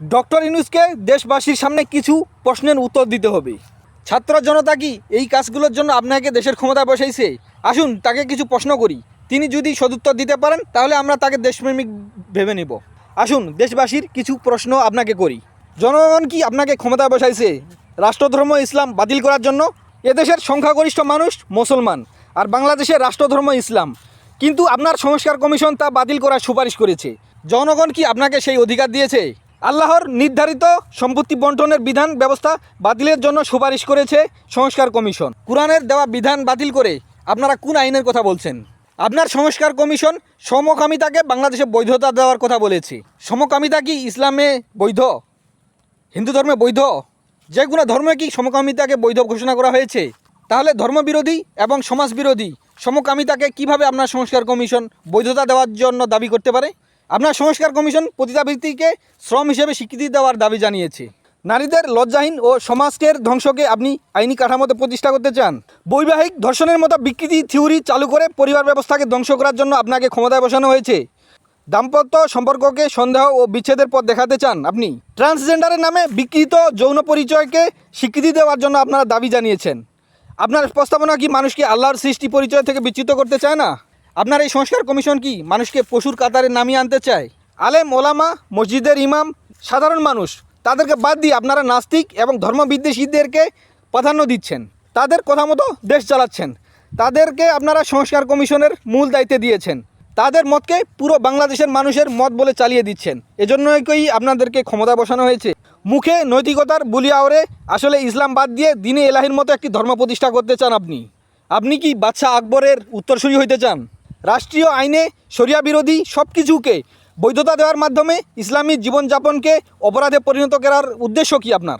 Doctor ইনুসকে দেশবাসীর সামনে কিছু প্রশ্নের উত্তর দিতে হবে। ছাত্র জনতা কি এই কাজগুলোর জন্য আপনাকে দেশের ক্ষমতায় বসাইছে? আসুন তাকে কিছু প্রশ্ন করি। তিনি যদি সদুত্তর দিতে পারেন, তাহলে আমরা তাকে দেশপ্রেমিক ভেবে নেব। আসুন দেশবাসীর কিছু প্রশ্ন আপনাকে করি। জনগণ কি আপনাকে ক্ষমতায় বসাইছে? রাষ্ট্রধর্ম, ইসলাম বাতিল করার জন্য? এদেশের সংখ্যাগরিষ্ঠ মানুষ মুসলমান, আর বাংলাদেশের রাষ্ট্রধর্ম, ইসলাম। কিন্তু আপনার সংস্কার কমিশন তা বাতিল করার সুপারিশ করেছে। জনগণ কি আপনাকে সেই অধিকার দিয়েছে? আল্লাহর নির্ধারিত সম্পত্তি বন্টনের বিধান ব্যবস্থা বাতিলের জন্য সুপারিশ করেছে সংস্কার কমিশন। কোরআনের দেওয়া বিধান বাতিল করে আপনারা কোন আইনের কথা বলছেন? আপনার সংস্কার কমিশন সমকামিতাকে বাংলাদেশে বৈধতা দেওয়ার কথা বলেছে। সমকামিতা কি ইসলামে বৈধ? হিন্দু ধর্মে বৈধ? যে কোনো ধর্মে কি সমকামিতাকে বৈধ ঘোষণা করা হয়েছে? তাহলে ধর্মবিরোধী এবং সমাজবিরোধী সমকামিতাকে কীভাবে আপনার সংস্কার কমিশন বৈধতা দেওয়ার জন্য দাবি করতে পারে? আপনার সংস্কার কমিশন পতিতাবৃত্তিকে শ্রম হিসেবে স্বীকৃতি দেওয়ার দাবি জানিয়েছে। নারীদের লজ্জাহীন ও সমাজকের ধ্বংসকে আপনি আইনি কাঠামোতে প্রতিষ্ঠা করতে চান? বৈবাহিক ধর্ষণের মতো বিকৃতি থিওরি চালু করে পরিবার ব্যবস্থাকে ধ্বংস করার জন্য আপনাকে ক্ষমতায় বসানো হয়েছে। দাম্পত্য সম্পর্ককে সন্দেহ ও বিচ্ছেদের পথ দেখাতে চান আপনি। ট্রান্সজেন্ডারের নামে বিকৃত যৌন পরিচয়কে স্বীকৃতি দেওয়ার জন্য আপনারা দাবি জানিয়েছেন। আপনার প্রস্তাবনা কি মানুষকে আল্লাহর সৃষ্টি পরিচয় থেকে বিচ্যুত করতে চায় না? আপনার এই সংস্কার কমিশন কি মানুষকে পশুর কাতারে নামিয়ে আনতে চায়? আলেম, ওলামা, মসজিদের ইমাম, সাধারণ মানুষ, তাদেরকে বাদ দিয়ে আপনারা নাস্তিক এবং ধর্মবিদ্বেষীদেরকে প্রাধান্য দিচ্ছেন। তাদের কথা মতো দেশ চালাচ্ছেন। তাদেরকে আপনারা সংস্কার কমিশনের মূল দায়িত্বে দিয়েছেন। তাদের মতকে পুরো বাংলাদেশের মানুষের মত বলে চালিয়ে দিচ্ছেন। এজন্যই আপনাদেরকে ক্ষমতা বসানো হয়েছে। মুখে নৈতিকতার বুলি আওরে আসলে ইসলাম বাদ দিয়ে দিনে এলাহির মতো একটি ধর্ম প্রতিষ্ঠা করতে চান আপনি। আপনি কি বাদশাহ আকবরের উত্তরসূরি হইতে চান? রাষ্ট্রীয় আইনে শরিয়া বিরোধী সব কিছুকে বৈধতা দেওয়ার মাধ্যমে ইসলামী জীবনযাপনকে অপরাধে পরিণত করার উদ্দেশ্য কি আপনার?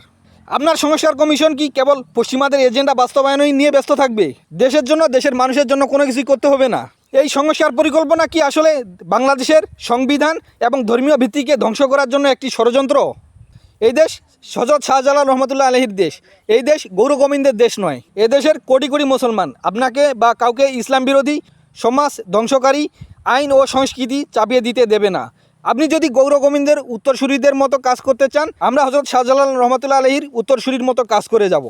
আপনার সংস্কার কমিশন কি কেবল পশ্চিমাদের এজেন্ডা বাস্তবায়নই নিয়ে ব্যস্ত থাকবে? দেশের জন্য, দেশের মানুষের জন্য কোনো কিছুই করতে হবে না। এই সংস্কার পরিকল্পনা কি আসলে বাংলাদেশের সংবিধান এবং ধর্মীয় ভিত্তিকে ধ্বংস করার জন্য একটি ষড়যন্ত্র? এই দেশ সজত শাহজালাল রহমতুল্লাহ আলহির দেশ। এই দেশ গৌর গোবিন্দের দেশ নয়। এ দেশের কোটি কোটি মুসলমান। আপনাকে বা কাউকে ইসলাম বিরোধী সমাজ ধ্বংসকারী, আইন ও সংস্কৃতি চাপিয়ে দিতে দেবে না। আপনি যদি গৌর গোবিন্দের উত্তরসূরিদের মতো কাজ করতে চান, আমরা হজরত শাহজালাল রহমতুল্লাহ আলহির উত্তরসূরির মতো কাজ করে যাব।